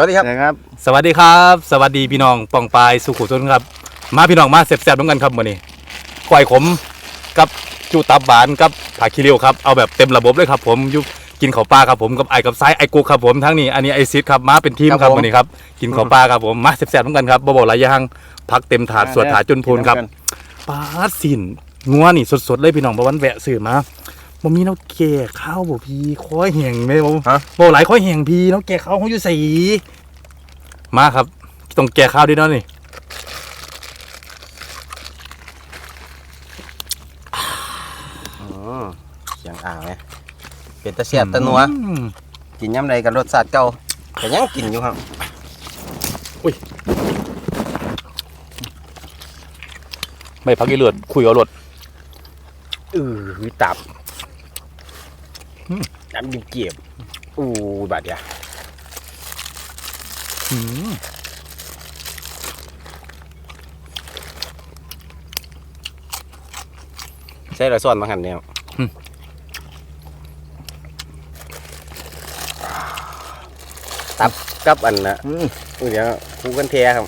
สวัสดีครับนะครับ สวัสดีครับ สวัสดีพี่น้องปองปายสุขุชนครับ มาพี่น้องมาแซ่บๆด้วยกันครับวันนี้ก้อยขมกับจูตับหวานกับผักขี้ริ้วครับเอาแบบเต็มระบบเลยครับ ผมอยุกินข้าวปลาครับผมกับไอ้กับซ้ายไอ้กุกครับผมทั้งนี้อันนี้ไอซิดครับมาเป็นทีมครับครับผม วันนี้ครับกินข้าวปลาครับผมมาแซ่บๆด้วยกันครับบ่บอกหลายอย่างพักเต็มถาดสวดถาดจนพูนครับ ปลาสินงัวนี่สดๆเลยพี่น้องบ่วันแวะซื้อมา บ่มีน้ำแก่ข้าวบ่พี่คอยแห้งแม่บ่ฮะ บ่หลายคอยแห้งพี่น้ำแก่ข้าวของอยู่ใส่มาครับต้องแก่ข้าวด้วยเนาะนี่อืมเสียงอ่างไงเป็นตะเสียบตะนัวอืม กินย้ำใดกับรสชาติเก่าแต่ยังกินอยู่ครับไม่พักอีเลือดคุยเอารถเออวิตับ น้ำดิบเกียบอู้บาดเดียวอืมใช่ละส่วนมาหันเนี่ยตับกับอันนะอืมอุ้ยเดี๋ยวคู่กันเทียครับ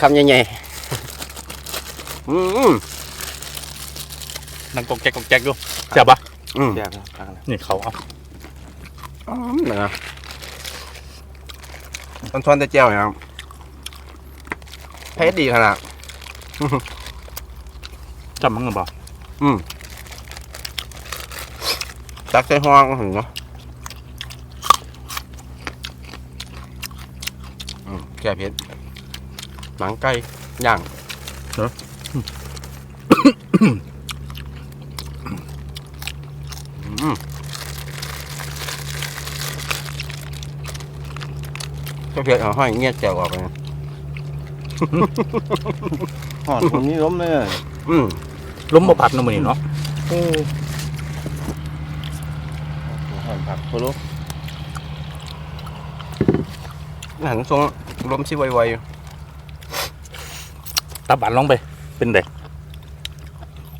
คำใหญ่ๆอืม นั่งกอกแจ๊กกอกแจ๊กดูแซ่บปะอืมเดี๋ยวครับนี่เขาเอาอืมนะต้นช้อนตะเจียวนะครับเพชรดีขนาด จำมั้งหรือเปล่าอืมตักใส่ห้องเห็นเนาะอืมแก่เพชรหนังไก่ย่างอื เพชรเอาห้อยเงี้ยแจวออกไปนะหอดผมนี่ล้มเลย อืมล้มบ่ผัดเนาะมื้อนี้เนาะหอดผักโคโลหันทรงลมสิไวๆอยู่ตับหวานลองไป เป็นเด็ก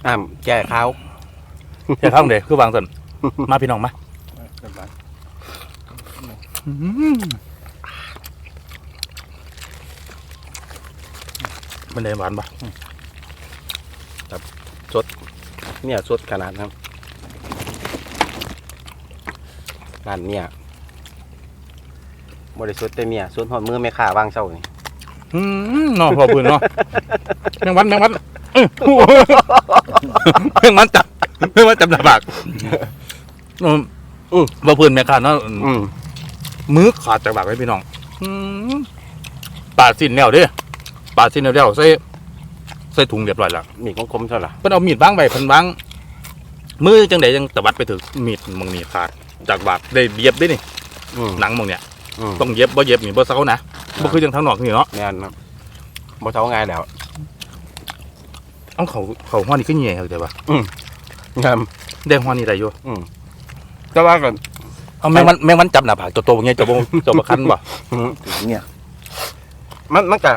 อ่าแก่ข้าวแค่ข้าวเด็กคือวางสันมาพี่น้องมาอืม มันได้หวานปะเนี่ยสดขนาดนั้นร้านเนี่ยบริสุทธิ์แต่เนี่ยสดหอดมือแม่ค้าวางเศร้านี่อืมเนาะพอปืนเนาะแมงวันแมงวันเอ้ยแมงวันจับแมงวันจับหน้าปากอืมอืมบ่ปืนแม่ค้าเนาะอืมมือขาดจากปากเลยพี่น้องอืมปาดสิ้นแล้วเด้ ปาดสิ้นแล้วใส่ใส่ถุงเรียบร้อยแล้วมีของคมเท่าไหร่เพิ่นเอามีดวางไว้เพิ่นวางมือจังไดจังตะวัดไปถึงมีดมึงนี่ขาด จากบาดได้เย็บได้นี่อืมหนังมึงเนี่ยอืมต้องเย็บบ่เย็บนี่บ่เซานะบ่คือจังทางนอกนี่เนาะแม่นครับบ่เท่าง่ายแล้วเอาเขาเขาฮ้อนี่คือใหญ่เข้าใจป่ะงามแดงฮ้อนี่ได้อยู่แต่ว่าก่อนเอาแมงวันแมงวันจับหน้าผากตัวโตๆอย่างเงี้ยจะบ่จะบ่คันบ่เนี่ยมันมันก็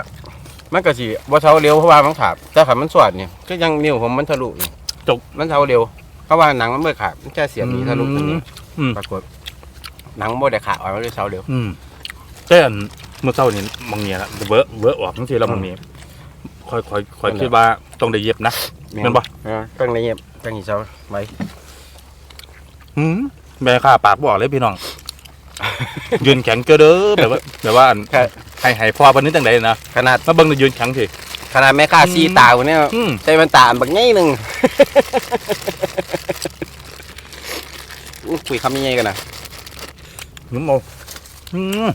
มันก็สิบ่เท่าเร็วเพราะว่ามันขาดแต่ถ้ามันสวดเนี่ยก็ยังนิ้วผมมันทะลุนี่จบมันเท่าเร็วเพราะว่าหนังมันบ่ขาดมันแค่เสียบนี้ทะลุตรงนี้อืม ปรากฏหนังบ่ได้ขาดออกมันเลยเท่าเร็ว อืมแต่อันเมื่อเช้านี่มึงเนี่ยละเวอะเวอะออกจังซี่แล้วมึงนี่ค่อยค่อยค่อยคิดว่าต้องได้เย็บนะ แม่นบ่ เออตั้งในเงียบตั้งอีเจ้าไว้หืมแม่ข้าปากบ่ออกเลยพี่น้อง ยืนแข็งเกอเด้อแบบว่าแบบว่าอันแค่ ให้ให้พ่อเพิ่นนึกจังไดนะขนาดมาเบิ่งแล้วยืนแข็งสิขนาดแม่ค้าซีตาคนเนี้ยอืมใส่แว่นตาอันบักใหญ่หนึงอุ๊ยคุยคำยังไงกันนะนุ่มเอาอืม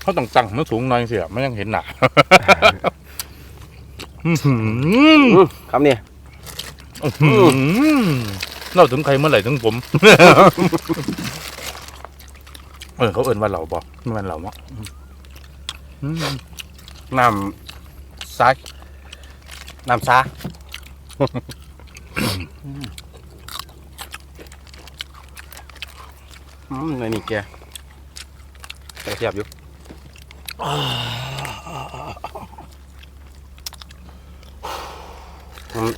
เขาต้องตั้งมันสูงหน่อยเสียมันยังเห็นหนาอื้อหือคำนี้อื้อหือเราถึงใครเมื่อไหร่ถึงผม เออเขาเอิ้นว่าเราบอกไม่เป็นเรามั้งอืม น้ำซาน้ำซาอืมอันนี้แกแต่เทียบอยู่อืม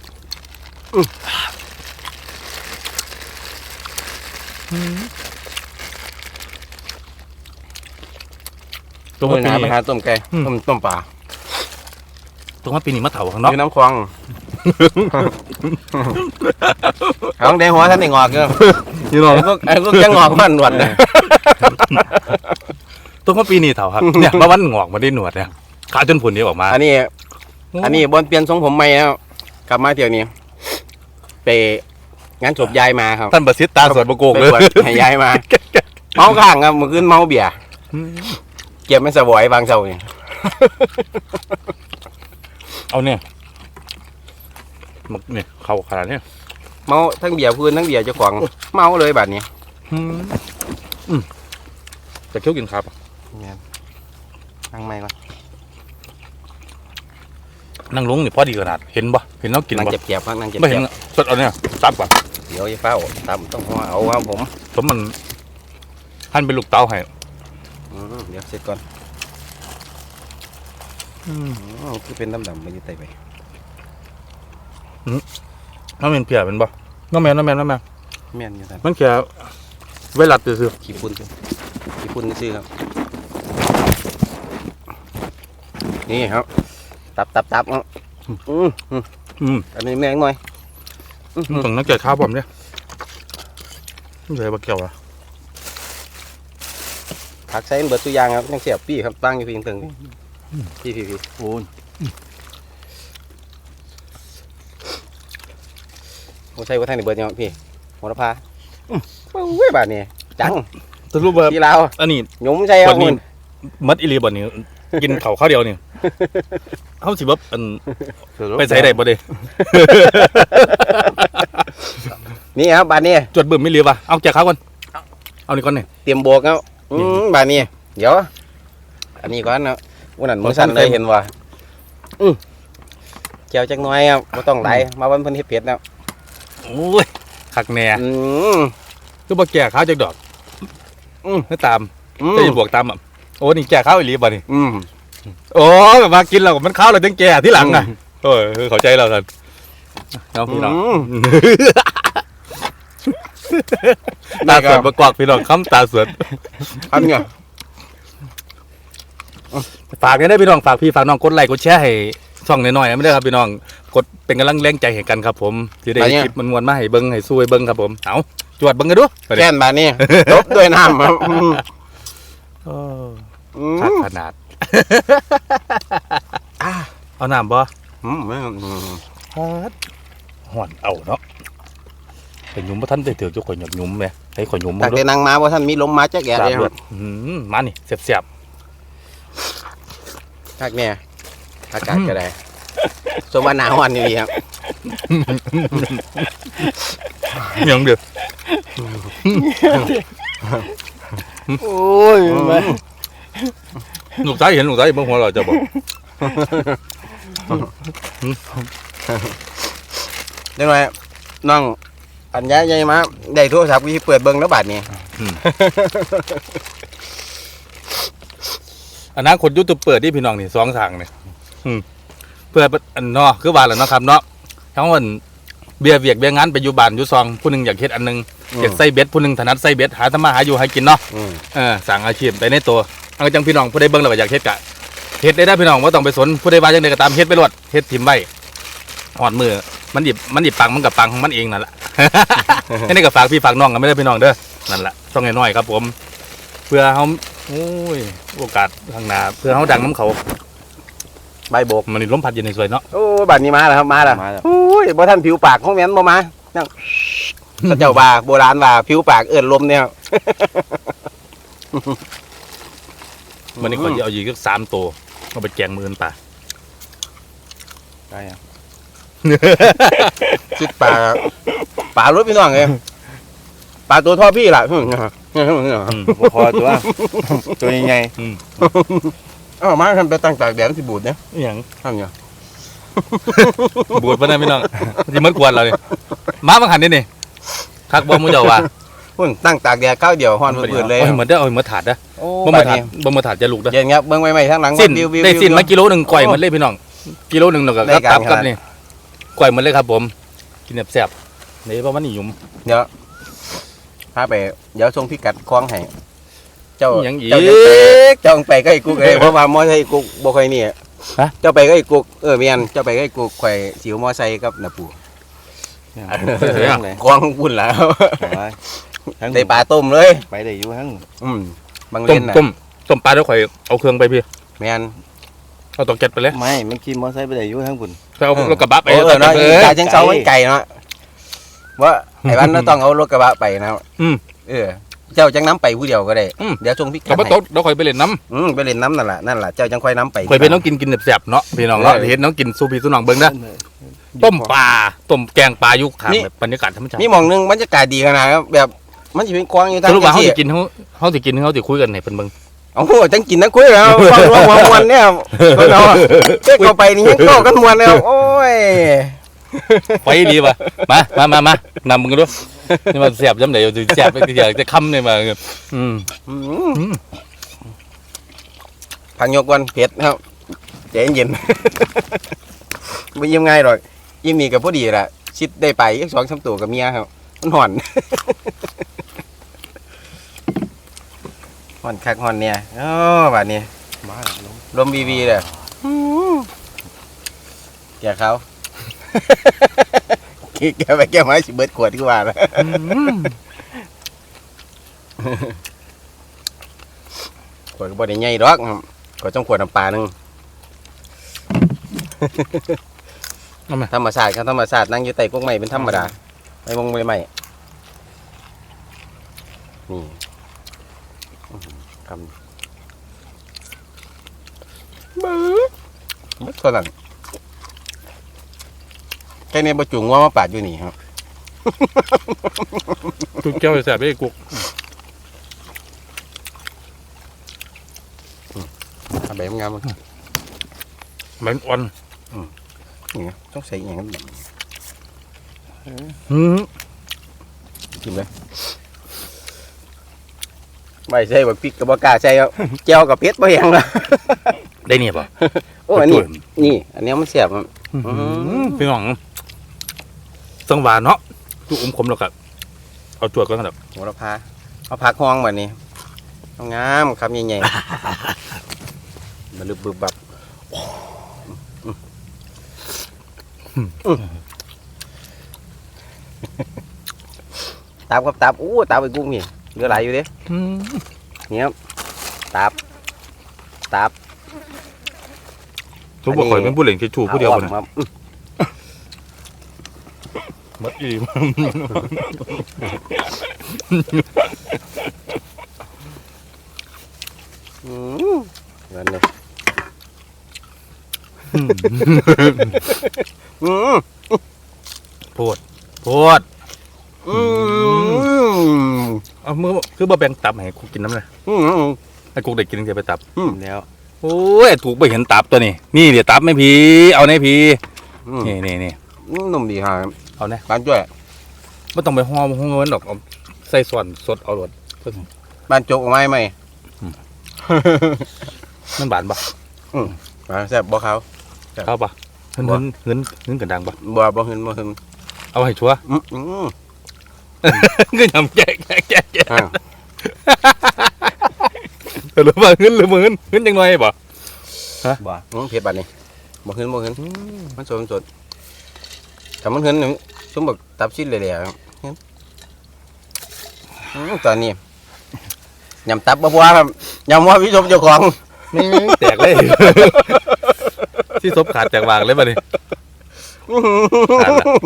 อืม ตรงมื้ว่าอหปีน้านี้ไปหาต้มไก่อืม ต้มต้มปลาตรงว่าปีนี้มาเถาข้างอนอกยู่น้ำคลองเอาแดงหัวท่านได้งอกเด้อพี่น้องไอ้พวกไอ้พวกยังงอกมันหนวดนะตรงว่าปีนี้เถาครับ เนี่ยมาวันงอกมาได้หนวดเนี่ยขาจนผุนนี้ออกมาอันนี้ อันนี้บนเปลี่ยนทรงผมใหม่แล้วกลับมาเที่ยวนี้ไปงานศพยายมาครับท่านประสิทธิ์ตาสวดประโกกไปเลยบวชให้ยายมา เมาข้างครับเมื่อคืนเมาเบียร์ เก็บไม่สบอยบางเสาเนี่ยเอาเนี่ยมักเนี่ยเข้าขนาดเนี้ยเมาทั้งเบียร์พื้นทั้งเบียร์เจ้าของเมาเลยบัดนี้อืมอืมจะเคี้ยวกินครับนั่งไม่ก่อนนั่งลงนี่พอดีขนาดเห็นบ่เห็นน้องกินนั่งบ่เจ็บเจ็บๆครับนั่งเจ็บไม่เห็เจ็นบอะสดเอาเนี่ยซับก่อนเดี๋ยวจะเฝ้าตามต้องหัวเอาครับผมสมมันหั่นเป็นลูกเต้าให้อืม เดี๋ยวเสร็จก่อนอืมคือเป็นดำๆมาอยู่ใต้ไปน้ำแมนเพียเป็นบ่น้ำแมนน้ำแมนน้ำแมนแม่นอยู่ท่านมันแค่เวลาตื่นซื้อขี้ปุ่นคือขี้ปุ่นซื้อครับ นี่ครับ ตับตับตับครับอืมอืมอืมอันนี้แม่งหน่อยมันต้องนักเกิดข้าวผมเนี่ยไม่ใช่บะเกี่ยวอะ ผักใส่เบิดตัวอย่างครับยังเสียบปี้ครับตั้งอยู่เพียงตึงพี่พี่พี่โอ้ยผมใช้ว่าท่านในเบิดยังพี่โหระพาอืมเว้ยบาทนี่จังสรุปว่าที่ลาวอันนี้หยุมใช่คครับนนี้คุณมัดอิลีบ่นี่กินข้าวข้าวเดียวนี่เขาสิบ่อันไปใส่ได้บ่เด้นี่ครับบาทนี่จวดเบิ่มไม่เรียว่ะเอาแจกข้าวก่อนเอานี่ก่อนนี่เตรียมโบกครับ อืมบาทนี่เดี๋ยว อันนี้ก่อนนะวันนั้นมือสั่นเลยเห็นว่าอืมเจียวจักหน้อยครับไม่ต้องไหลมาวันเพิ่นเฮ็ดเผ็ดแล้วโอ้ยคักแน่อืมคือบ่แจกข้าวจักดอก อืมไม่ตามอืมจะบวกตามอะโอ้นี่แจกข้าวอีหลีบ่นี่อืมโอ้แบบมากินแล้วมันข้าวเราจังแก่ที่หลังอะโอ้ยเข้าใจเรากันเอาพี่น้องอืม ตาสวนประกอบพี่น้องคำตาสวนอันเนี้ยฝากกันได้พี่น้องฝากพี่ฝากน้องกดไลค์กดแชร์ให้ช่องน้อยๆนะไม่ได้อครับพี่น้องกดเป็นกำลังแรงใจให้กันครับ ผมที่ได้คลิปมันมวนๆมาให้เบิ้งให้สู้ให้เบิ้งครับผมเอาจวดเบิ้งกันดูไปแค่นบาทนี่ลบด้วยน้ำครับอืมโอ้อืขาดมขนาดเอาน้ำบ่อืมอืมห่อนเอาเนาะ ไปหยุ่มบ่ทันได้ถือจุกข่อยหยดหยุ่มแหมให้ข่อยหยุ่มตับ่กดูแต่นางมาว่าท่านมีลมมาจักแก่สาเลยบคเลืรัอบดอืมมานี่เสียบทักเนี่ยอากาศก็ได้สมว่าหนาววันนี้ครับๆยังเดือดโอ้ยแม่ลูกชายเห็นลูกชายเบิ่งหัวเราะจะบอกเดี๋ยวหน่อยน้อง อันยายยายมาได้โทรศัพท์วิเปิดเบิ่งแล้วบาดนี้อนาคตยูทูบเปิดที่พี่น้องนี่สองทางเนี่ยอืมเพื่ออันเนาะคือว่าแหล้วเนาะครับ เนาะทั้งวันเบียร์เวียกเบียร์งานไปอยู่บ้านอยู่ซองผู้หนึงอยากเฮ็ดอันหนึงอยากใส่เบ็ดผู้หนึงถนัดใส่เบ็ดหาทำมาหาอยู่ให้กินเนาะอืมเออสั่งอาชีพไปในตัวเอาจังพี่น้องผู้ใดเบิ่งแล้วก็อยากเฮ็ดกะเฮ็ดได้ได้พี่น้องว่าต้องไปสนผู้ใดว่าจังไดก็ตามเฮ็ดไปรวดเฮ็ดทิมไว้หอดมือ มันดิบมันดิบปังมันกับปังของมันเองนั่นแหละแค่นี้ก็ฝากพี่ฝากน้องกันไม่ได้พี่น้องเด้อนั่นแหละต้องน้อยๆครับ ผม เพื่อเฮาโอ้ยโอกาสข้างหน้าเพื่อเฮาดังน้ำเขาใบโบกมันนี่ลมพัดเย็นในสวยเนาะโอ้บาดนี้มาแล้วครับมาแล้วมาแล้ว โอ้ยบ่ท่านผิวปากของแม่นบ่มานั่งพระเจ้าว่าโบราณว่าผิวปากเอื้อนลมเนี่ยมันนี่ก็จะเอาอยู่สักสามตัวเอาไปแกงมืออนป่าได้อะ ชุดปลาปลารถพี่น้องเองปลาตัวท่อพี่ล่ะอืมบ่พอตัวตัวใหญ่อืมเอ้ามาทำไปตั้งตากแดดมันสิบูดเนี่ยอหย่างทำเนี่ยบวชปะนะพี่น้องมันจะมันกวนเราเลยมาบังหันนี่นี่คักบ่มูเจ้าว่าพุ่นตั้งตากแดดข้าวเดียวฮ้อนเปื่อยๆเลยโอ้ยเหมือนได้เอาเหมือนถาดนะโอ้บ่บามาดถาดนี้บ่มาถาดจะลูกเด้อเย็นครับเบิ่งใหม่ๆทั้งหลังสิ้นวิววิวได้สิ้นวิวมากิโลหนึ่งก่อยหมันเลยพี่น้องกิโลหนึ่งแล้วก็ได้การตับกับขนาดนี่ก่อยหมันเลยครับ ผม กินแบบแซ่บนี่ประมาณนี้หยุ่มเดี๋ยวพาไปเดี๋ยวส่งพิกัดคลองให้เจ้าอิหยังอีก เจ้าจังไปเจ้าจังไปก็ไอ้กุ๊กเอ้ยเพราะว่ามอไซค์กุ๊กบ่ค่อยนี่ฮะ เจ้าไปก็ไอ้กุ๊กเออเมียนเจ้าไปก็ไอ้กุ๊กข่อยสิวมอไซค์กับน้าปู่กวางพุ่นแล้วทั้งได้ปลาต้มเลย ไปได้อยู่ทั้งอืมบางต้เล่มนน่ะต้มต้มปลาแล้วข่อยเอาเครื่องไปพี่ แม่น เอาตอกเก็ตไปเลยไม่มันขี่มอเตอร์ไซค์ไปได้อยู่ทั้งพุ่นถ้าเอารถกระบะไปเออเนาะเออีอกาจังเซามันไก่เนาะว่าไอ้วันเราต้องเอารถกระบะไปนะอืมเออเจ้าจังน้ำไปผู้เดียวก็ได้อืมเดี๋ยวชงพี่กระบะโต๊ะเราข่อยไปเล่นน้อืมไปเล่นน้ำนั่นแหละนั่นแหละเจ้าจังค่อยน้ำไปำข่อยเป็นน้องกินกินแซ่บๆเนาะพี่น้องเนาะเออเห็นน้องกินซูพีซูน้องเบิ่งนะต้มปลาต้มแกงปลายุคขางนี่แบบบรรยากาศธรรมชาติมีหมองหนึงบรรยากาศดีขนาดครับแบบมันจะเป็นควางอยู่สทางรุปว่าเขาที่สิกินเขาเขาสิกินเขาสิคุยกันให้เพิ่นเบิ่ง โอ้โหจังกินนะคุยแล้วฟังว่าหัวมวนเนี่ยเพิ่นเอาเจ๊เข้าไปนี่ยังเข้ากันมวนแล้วโอ้ยไปดีป่ะมามามามานำมึงดูนี่มันแซ่บจำได้อยู่แซ่บอยากจะคำเนี่ยมาอืมอืมอืมพังยกวันเผ็ดครับใจเย็นๆไม่ยิ้มง่ายหรอกยิ้มนี่กับพอดีละชิดได้ไปอีกสองสามตัวกับเมียครับมันห่อน ห่อนคักห่อนเนี่ยอ๋อแบบนี้มาลงลมวีวีเลยแกเขาแกไปแกมาสิเบิดขวดก็ว่าแล้วขวดก็บ่ได้ใหญ่ดอกครับขวดต้องขวดน้ำปลาหนึงเอามาธรรมศาสตร์ครับธรรมศาสตร์นั่งอยู่ใต้กกไม้เป็นธรรมดาไม่มงไม่ไหม้นี่อื้ อหือคำบื้อบึ้เท่านั้นแค่นี้บรจุงว่ามาปาดอยู่นี่ครับจุกเจ้าแซ่บไอ้กุกทำแบบงามๆมันอ่อนนี่ไงต้องใส่อย่างนั้นแบบอืมกินเลย ไม่ใช่แบบพริกกับบกล้าใช่ครับแจ่วกับเพชรบ่แหงละได้เนี่ยป่ะโอ้อันนี้นี่ อันนี้มันเสียบครับอืมพี่น้องสังหวานเนาะจุอุ้มขมแล้วก็เอาจวดก่อนครับโหระพาเอาผักห้องแบบนี้เอางามคำใหญ่ๆมันลึบบึบบับตับกับตับอู้ตับไปกุ้งนี่ เหลือหลายอยู่เด้อืมเนี่ยครับตับ ตับทุกบ่ข่อยเป็นผู้เล่นแค่ชูผู้เดียวอาคนอ่อมน่ะครับอื้อมัดอีอืมนั่นเลยอืมโพดโพดอืม เอามือคือบ่แบ่งตับให้กูกินน้ำเลยอืมไอ้กูได้กินจะไปตับ อืมแล้วโอ้ยถูกไปเห็นตับตัวนี้ นี่เดี๋ยวตับไม่พีเอาในพีอืมนี่นี่นี่นุ่มดีฮะเอาแน่บ้านจ้วยไม่ต้องไปห้อมห้องเงินดอกเอาใส่ส่วนสดเอารสบ้านโจกเอาไม้ไหมมันบานปะมาแซ่บบ่เขา เข้าปะเงินบ่เงินเงินเงินกระดังปะบ่บ่เห็นบ่เห็นเอาให้ชัวร์อืมอืม เงินยำแก่แก่แก่แก่อ้าวหรือว่าเงินหรือเงินเงินยังไงปะบ่อืมเผ็ดบัดนี้บ่เห็นบ่เห็นมันสดมันสดแต่มันเห็นนี่สมบักตับชิ้นเลยๆครับเห็นอืมตอนนี้ยำตับบ่บ่ครับยำว่าพี่ชมเจ้าของไม่แตกเลยที่ซบขาดจากวางเลยปะนี่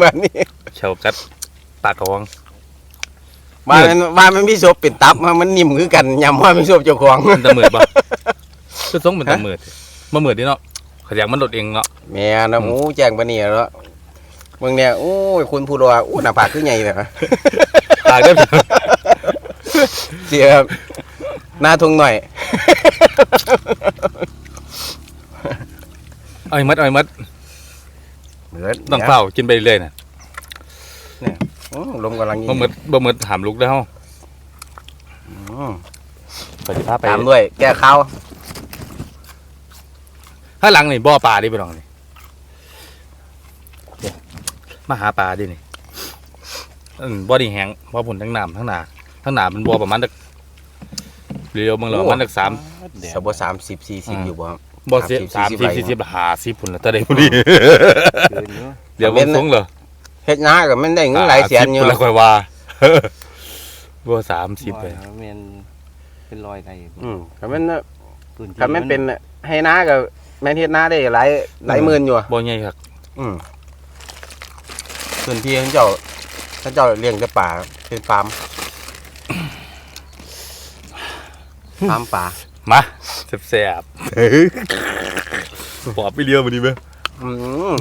แบบนี้เฉากัดปากกระ วังบ้านมันบ้านมันมีศพเป็นตับมามันนิ่มคือกันยำว่ามีศพเจ้าของมันตะเมิดปะคือทรงเป็นตะเมิดมาเมิดดิเนาะขยันมันหลดเองเนาะแม่นะโอ้แจ้งปะเนี่ยแล้วมึงเนี่ยโอ้ยคุณผู้รออู้หน้าผากคือใหญ่เลยปากได้เสียครับหน้าทงหน่อยเอาไอ้มัดเอาไอ้มัดเหมือนต้องเฝ้ากินไปเรื่อยๆนะ อืมลมกำลังยิงบ่เมิดบ่เมิดถามลูกได้วเฮาอืมไปสิพาไปตามด้วย แก้ข้าวถ้าหลังนี่บ่อปลาดิไปลองนี่เนี่ยมาหาปลาดินี่อืมบ่อนี่แห้งบ่อผลทั้งน้ำทั้งหนาทั้งหนามันบ่อประมาณสักเรียวมึงเหรอมันสักสาม สบสามสิบสี่สิบอยู่บ่ครับ บ่สิบสาสามมสิสิบบสี่สี่สิสิบบห้าสิบพุ่นละแต่ได้พอดีเกินอยู่เดี๋ยวมันสูงเหรอ เฮ็ดนาก็มันได้เงินหลายแสนอยู่50พุ่ละค่อยว่าบ่สามสิบเลยบ่แม่นเป็นรอยได้อืมคันมันพื้ที่คันมันเป็นให้นาก็แม่นเฮ็ดนาได้หลายหลายหมื่นอยู่อะบ่ใหญ่ครับอืมพื้นที่เขาเจ้าเขาเจ้าเลี้ยงแต่ป่าเป็นฟาร์มฟาร์มป่ามาแซ่บๆปอบไปเรียวมื้อนี้เบ้อืม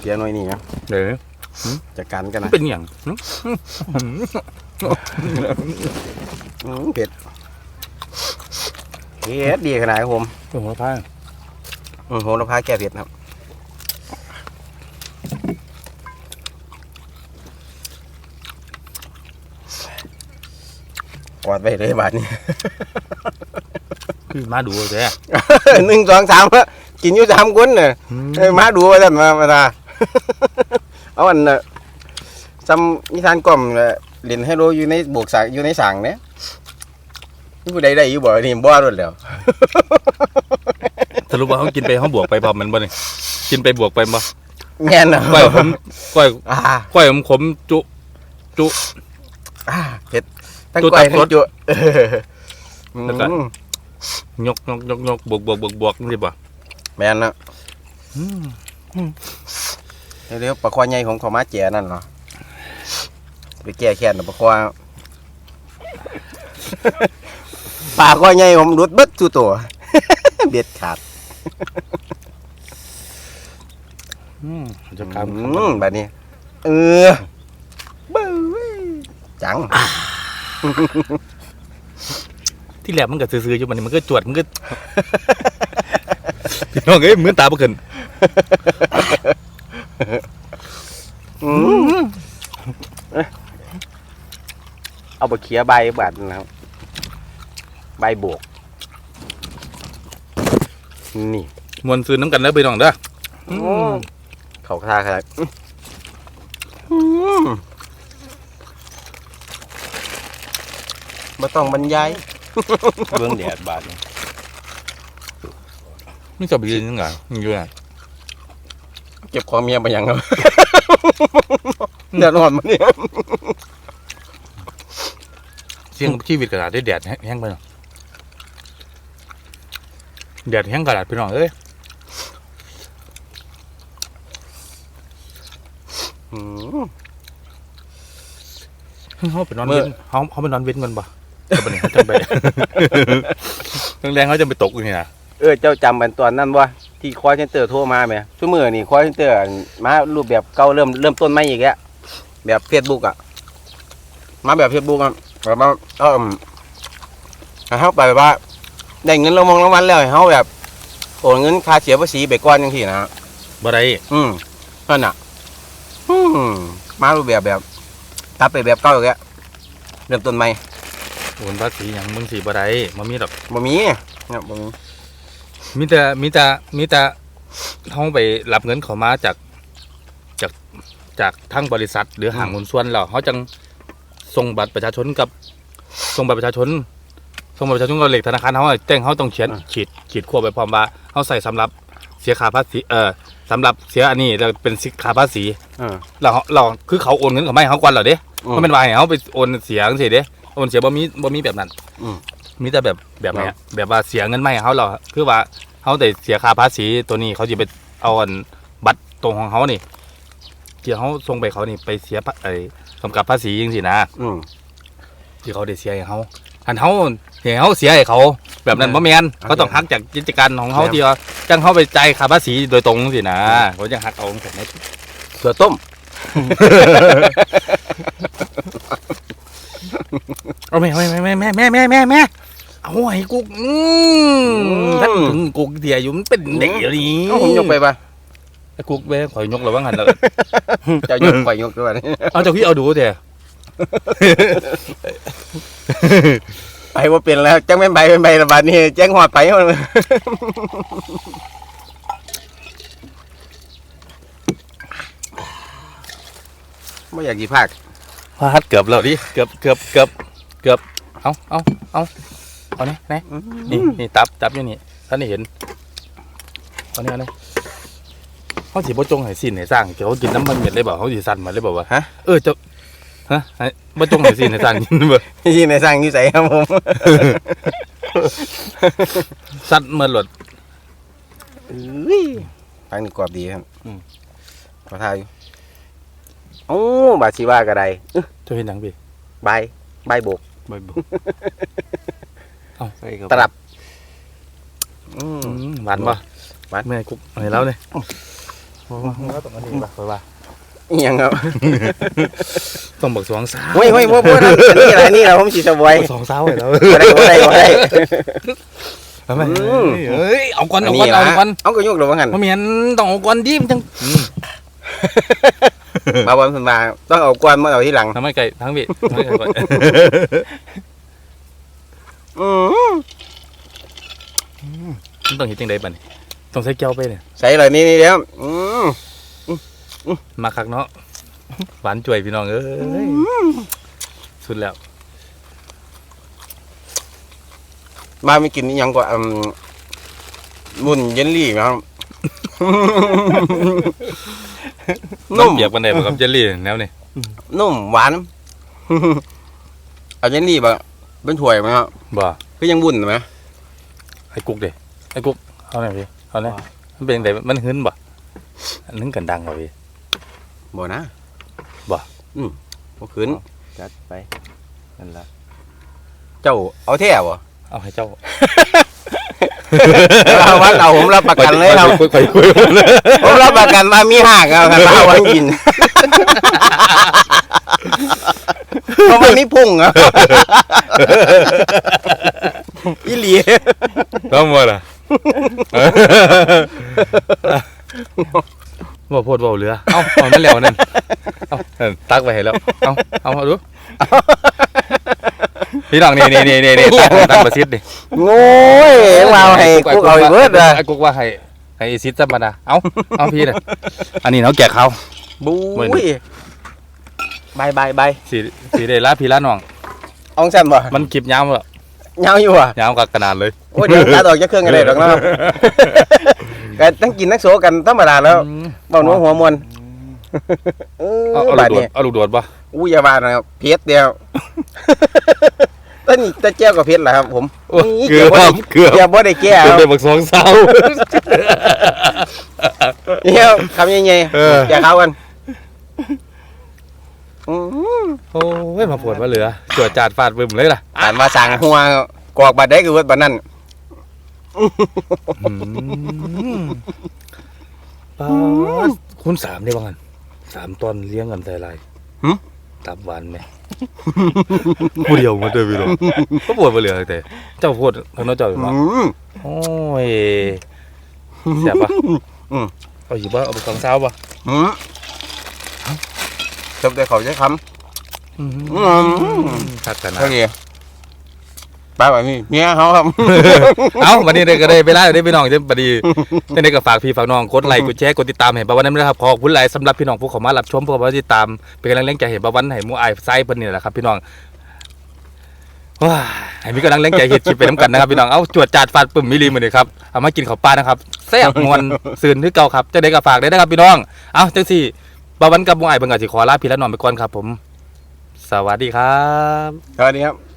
เกียร์หน่อยนี่นะเด้อ จัดการกันมันนะเป็นหยังหึอืมเผ็ดเผ็ดดีขนาดครับผมโอ้โหพาอืมโหระพาแก้เผ็ดครับกอดไปเลยบาทนี้คือมาดูแท้หนึ่งสองสามอะกินอยู่สามคนเน่ะเอ้ยมาดูว่าท่านมามาตา เอาอันน่ะซ้ำนิทานกล่อมน่ะเล่นให้โลอยู่ในบวกสากอยู่ในสางเนี่ยนี่ผู้ใดได้อยู่บ่นี่บ่รถแล้ว สรุปว่าเขากินไปเขาบวกไปพอมันบ่นี่กินไปบวกไปบ่แม่นนะก้อยผมก้อยอ่าก้อยผมขมจุ จุ อ่าเผ็ดทั้งจุก้อยตับทั้รสงจุเออแล้วก็ อืมยกยกยกยกบวกบวกบวกบวกนี่บ่แม่นนะ เดี๋ยวๆปลาคอใหญ่ของเขามาแจนั่นเหรอไปแก้แค้นน่ะปลาคอปลาคอใหญ่ผมรุดเบิดทุกตัว เบ็ดขาดอืมจะอืกำมแบบนี้ เออบื้อจัง ที่แรกมันก็ซื่อๆอยู่มันนี่มันก็จวดมันก็พี่น้องเอ้ยมือตาบ่ขึ้น อืมเอ้ยเอาไปเคียใบบาดนะครับ ใบบวก นี่มวนซื้อน้ำกันแล้วพี่น้องเด้ออืมเขาท่าขนาดอืมไม่ต้องบรรยาย เบื้องแดดบาดนี่นี่จะไปยืนยังไงอยู่น่ะ เก็บของเมียไปยังครับเดือดร้อนมาเนี่ยเสียงชีวิตกระดาษได้แดดแห้งไปเนาะแดดแห้งกระดาษพี่น้องเอ้ยอืมเขาไปนอนเมื่เว้อนเขาเขาไปนอนเว้นกันปะจะไปไหนเขาจะไปแรงๆเขาจะไปตกอยู่นี่นะ เออเจ้าจำเป็นตอนนั้นว่าที่คอยเซนเตอร์โทรมาไหมชั่วมือนี่คอยเซนเตอร์มารูปแบบเก่าเริ่มเริ่มต้นไม่อีกแล้วแบบเฟซบุ๊กอะ มาแบบเฟซบุ๊กอะแบบว่าเออให้เขาไปว่าได้เงินรางวัลรางวัลแล้วให้เขาแบบโอนเงินค่าเสียภาษีไปก้อนยังที่นะบ่ได้อืมนั่นน่ะ อืมมารูปแบบแบบตัดไปแบบเก่าอีกแล้วเริ่มต้นใหม่โอนภาษีอย่างมึงสีบ่ได้มันมีดอกบ่มีเนี่ยบ่มี มีแต่มีแต่มีแต่เขาไปรับเงินเขามาจากจากจากทั้งบริษัท หรือห้างหุ้นส่วนแล้วเขาจังส่งบัตรประชาชนกับส่งบัตรประชาชนส่งบัตรประชาชนกับเลขธนาคารเขาแจ้งเขาต้องเขียนขีดขีดขั้วไปพร้อมว่าเขาใส่สำหรับเสียค่าภาษีเออสำหรับเสียอันนี้แล้วเป็นสิค่าภาษีอ่าเราเราคือเขาโอนเงินเขาไม่ให้เขากวนเหรอเด้อืมเขาเป็นวายเขาไปโอนเสียจังสิเด้โอนเสียบ่มีบ่มีแบบนั้นอื มีแต่แบบแบบเนี้ยแบบว่าเสียเงินไม่เขาเราคือว่าเขาแต่เสียค่าภาษีตัวนี้เขาจะไปเอาอันบัตรตรงของเขานี่ที่เขาส่งไปเขานี่ไปเสียไอ้กำกับภาษีจริงสินะอืที่เขาได้เสียให้เขาอันเขาเห็นเขาเสียให้เขา แบบนั้นบ่แมนเขาต้องหักจากกิจการของเขาที่ว่าจ้างเขาไปจ่ายค่าภาษีโดยตรงสินะเขาจะหักเอาของเสือต้มเอาแม่แม่แม่แม่แม่แม่แม่ เอาไอ้กุกอืมถ้าถึงกุกเดียอยู่มันเป็นเด็กเดี๋ยวนี้เอาผมยกไปปะไอ้กุกแม่ขอยยกระวังหันแล้วเจ้ายกไปยกด้วยเอาเจ้าพี่เอาดูเถอะไปว่าเป็นแล้วจังแม่นใบเป็นใบระบาดนี่แจ้งหอดไปมันไม่อยากกี่ภาคพลาดเกือบแล้วดิเกือบเกือบเกือบเกือบเอาเอาเอา เอาเนี่ยไหนนี่นี่ตับตับอยู่นี่ท่านได้เห็นเอาเนี่ยเอาเนี่ยเขาสิบ่จงให้สิ้นให้สร้างเดี๋ยวเขากินน้ำมันเม็ดเลยบ่เขาสิสั่นมาเลยบ่วะฮะเออเจ้าฮะให้บ่จงให้สิ้นให้สร้างกินบ่ที่ในสร้างอยู่ใส่ครับผมสัตว์เมื่อหลดอุ้ยทางนี้กรอบดีครับอืมขอทายอยู่โอ้บาชิว่ากระไดเจ้าเห็นหยังพี่ใบใบโบกบ่บ่ใส่ เข้าตไปลับอืมอืมหวานบ่หวานแม่กุ๊กอะไรแล้วเนี่ยว่าต้องอันนี้ป่ะว่าอิหยังครับ ต้องบอกสองสาวเฮ้ยเฮ้ยพ่อพ่อนะอันนี้อะไรนี่เราผมสีสบวยสองสาวแล้วบ่ได้บ่ได้บ่ได้ทำไมอืมเฮ้ยเอาก่อนอันเอานี้ก่อนเอานะก่อนเอาก็ยกหรือว่างั้นมาเมียนต้องเอาก่อนดิมนจังมาบอลสันมาต้องเอากวนมาเอาที่หลังทำไมไก่ทั้งพี่ทำไมไก่ก่อนอืม มันต้องเห็นจังใดบัดนี้ต้องใส่แก้วไปเนี่ยใส่เลยนี่นี่เดี๋ยวอืมมาคักเนาะหวานจ่วยพี่น้องเอ้ยสุดแล้ว มาไม่กินอิหยังกว่าอืมมุนเยลลี่ไหมครับนุ่มเปียกปันใดบ่กับเจลลี่แนวนี่นุ่มหวานเอาเยลลี่แบบเป็นถ้วยไหมครับบ่คือยังบุ่นไหมไอ้กุ๊กเด้ ไอ้กุ๊กเอาหน่อยพี่เอาหน่อยมันเป็นจังไดมันหึนบ่อันนึงกันดังบ่พี่ บ่นะบ่ อืมบ่ขืนจัดไปนั่นละเจ้าเอาแท้บ่ เอาให้เจ้าเอาว่าเราผมรับประกันเลยเราคุยคุยคุยผมรับประกันว่ามีหักเอาครับเอาไว้กินเพราะมันมีพุ่งอะอีหลีต้องบ่ล่ะ บ่โพดบ่เหลือ เอ้าเอามันแล้วนั่น เอ้านั่นตักไว้ให้แล้ว เอ้าเอามาดู พี่น้องนี่นี่นี่นี่นี่ตักตักประสิทธิ์ดิโง่ยเราให้กูเอาไปเบิดอะไอ้กุ๊กว่าให้ให้อีซิดธรรมดาเอาเอาพี่น่ะอันนี้เนาะแกะเขาบูเหมือนยบายบายบายสีสีได้ลาพี่ลาน้อง เอาสั่นบ่มันคลิปยาวบ่ เงาอยู่อะยาวกับขนาดเลยโอ้ยเดี๋ยวตัดออกจากเครื่องกันเลยหรอกเนาะก็ต้องกินนักโสกันธรรมดาแล้วเบาหนัวหัวมวนเอเอาอเอาบาลูดกโดนี้ดเอาลูกโดดป่ะอู้อยาบานะครับเพชรเดียวต้นนี้ตะเจ้ากับเพชรเหรอครับ ผมนี่เกือบเกือบเกือบอย่าบ่ได้แก้เกือบคไปรับบักสองสาวเนี่ยคำยังไงเอออย่าเข้ากันอืม โอ้ยมาปวดมาเหลือจวดจาดฟาดบึ้มเลยล่ะอ่านมาสั่งหัวกอกบาดได้คือว่าบาดนั่นป้าดคุณสามได้บ้างกันสามตอนเลี้ยงกันใส่ลายตับหวานไหมผู้เดียวมาเดินไปหรอกก็ปวดมาเหลือแต่ เจ้าปวดทางโน้นเจ้าอยู่อืมั้งมโอ้ยเสียบปะอืมเอาอยู่บ้าเอาไปสองสาวปะอืม จบได้เขาใช้คำอืมคักกันนะเท่านี้ป้าแบบนี้เมียเขาครับ เอาวันนี้ได้ก็ได้ไปแล้วได้พี่น้องเดี๋ยวบัดนี้ได้ก็ฝากพี่ฝากน้องกดไลค์กดแชร์กดติดตามให้ประวันนั้นนะครับขอบคุณหลายสำหรับพี่น้องผู้เข้ามารับชมผู้เข้ามาติดตาม เป็นกำลังแรงใจให้ประวันให้หมู่อายไซเพิ่นนี่แหละครับ พี่น้องว้าให้มีกำลังแรงใจเฮ็ดคลิปไปน้ำกันนะครับพี่น้องเอาจวดจาดฟาดปึ่มมิลลีมื้อนี้ครับเอามากินข้าวปลานะครับแซ่บมวนซื่นคือเก่าครับจะได้ก็ฝากได้นะครับพี่น้องเอาจังซี่ ประวันกับบุงไอายเพิ่นก็สิขอลาพี่และน้องไปก่อนครับผม สวัสดีครับ สวัสดีครับ